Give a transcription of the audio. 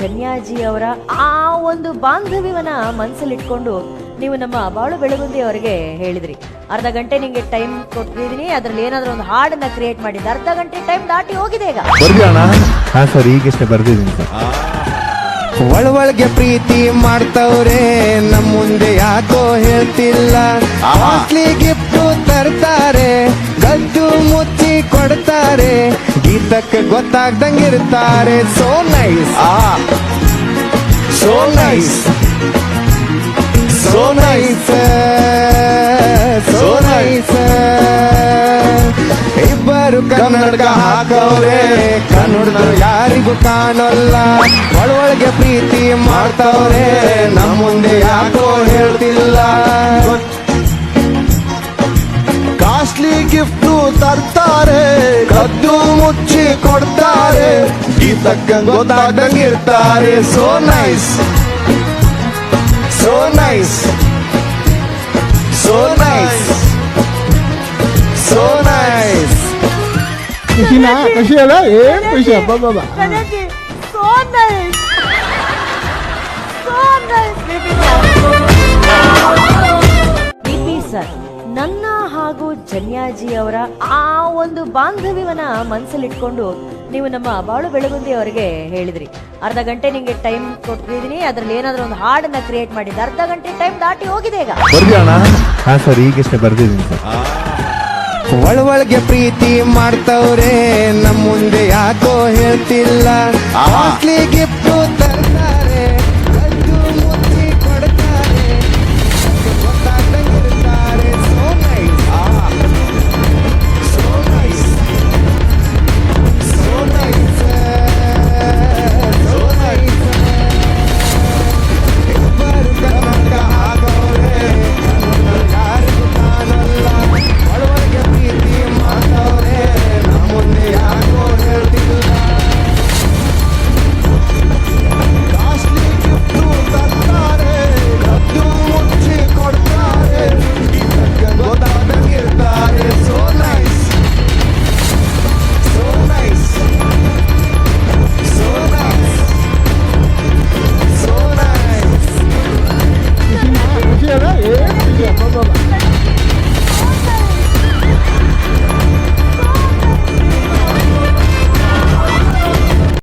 ಜನ್ಯಾಜಿ ಅವರ ಆ ಒಂದು ಬಾಂಧವ್ಯವನ್ನ ಮನಸ್ಸಲ್ಲಿಟ್ಕೊಂಡು ನೀವು ನಮ್ಮ ಬಾಳು ಬೆಳಗುಂದಿ ಅವರಿಗೆ ಹೇಳಿದ್ರಿ. ಅರ್ಧ ಗಂಟೆ ನಿಮಗೆ ಟೈಮ್ ಕೊಟ್ಟಿದ್ದೀನಿ ಅದ್ರಲ್ಲಿ ಏನಾದರೂ ಒಂದು ಹಾಡನ್ನ ಕ್ರಿಯೇಟ್ ಮಾಡಿದ್ದೆ ಅರ್ಧ ಗಂಟೆ ಟೈಮ್ ದಾಟಿ ಹೋಗಿದೆ ಈಗ. ಹಾ ಸರ್ ಈಗಷ್ಟೇ ಬರ್ದಿದ್ದೀನಿ ಸರ್. ಒಳಗೆ ಪ್ರೀತಿ ಮಾಡ್ತವ್ರೆ. ನಮ್ಮ ಮುಂದೆ ಯಾಕೋ ಹೇಳ್ತಿಲ್ಲ. ಗಿಫ್ಟ್ ತರ್ತಾರೆ. ಗೀತಕ್ಕೆ ಗೊತ್ತಾಗ್ದಂಗಿರ್ತಾರೆ so nice so nice so nice so nice ಇಬ್ಬರು ಕನ್ನಡಕ ಹಾಕವ್ರೆ ಕನ್ನಡದವ್ರು ಯಾರಿಗೂ ಕಾಣಲ್ಲ ಒಳಗೆ ಪ್ರೀತಿ ಮಾಡ್ತವ್ರೆ ನಮ್ಮ ಮುಂದೆ ಯಾಕೋ ಹೇಳ್ತಿಲ್ಲ ತರ್ತಾರೆ ಕದ್ದು ಮುಚ್ಚಿ ಕೊಡ್ತಾರೆ ಗೀತಕ್ಕ ಗೊತ್ತಾಗ್ದಂಗಿರ್ತಾರೆ so nice so nice so nice so nice ಖುಷಿನಾ ಖುಷಿ ಅಲ್ಲ ಏನ್ ಖುಷಿ ಅಬ್ಬಾ ಬಾಬಾ so nice. So nice, ಹಾಗೂ ಜನ್ಯಾಜಿ ಅವರ ಆ ಒಂದು ಬಾಂಧವ್ಯವನ್ನ ಮನಸ್ಸಲ್ಲಿಟ್ಕೊಂಡು ನೀವು ನಮ್ಮ ಬಾಳು ಬೆಳಗುಂದಿ ಅವರಿಗೆ ಹೇಳಿದ್ರಿ. ಅರ್ಧ ಗಂಟೆ ನಿಮಗೆ ಟೈಮ್ ಕೊಟ್ಟಿದ್ದೀನಿ ಅದ್ರಲ್ಲಿ ಏನಾದ್ರೂ ಒಂದು ಹಾಡನ್ನ ಕ್ರಿಯೇಟ್ ಮಾಡಿದ್ದೆ ಅರ್ಧ ಗಂಟೆ ಟೈಮ್ ದಾಟಿ ಹೋಗಿದೆ ಈಗ. ಹಾ ಸರ್ ಈಗಷ್ಟೇ ಬರ್ದಿದ್ದೀನಿ ಸರ್ ಒಳಗೆ ಪ್ರೀತಿ ಮಾಡ್ತವ್ರೆ. ನಮ್ಮ ಮುಂದೆ ಯಾಕೋ ಹೇಳ್ತಿಲ್ಲ.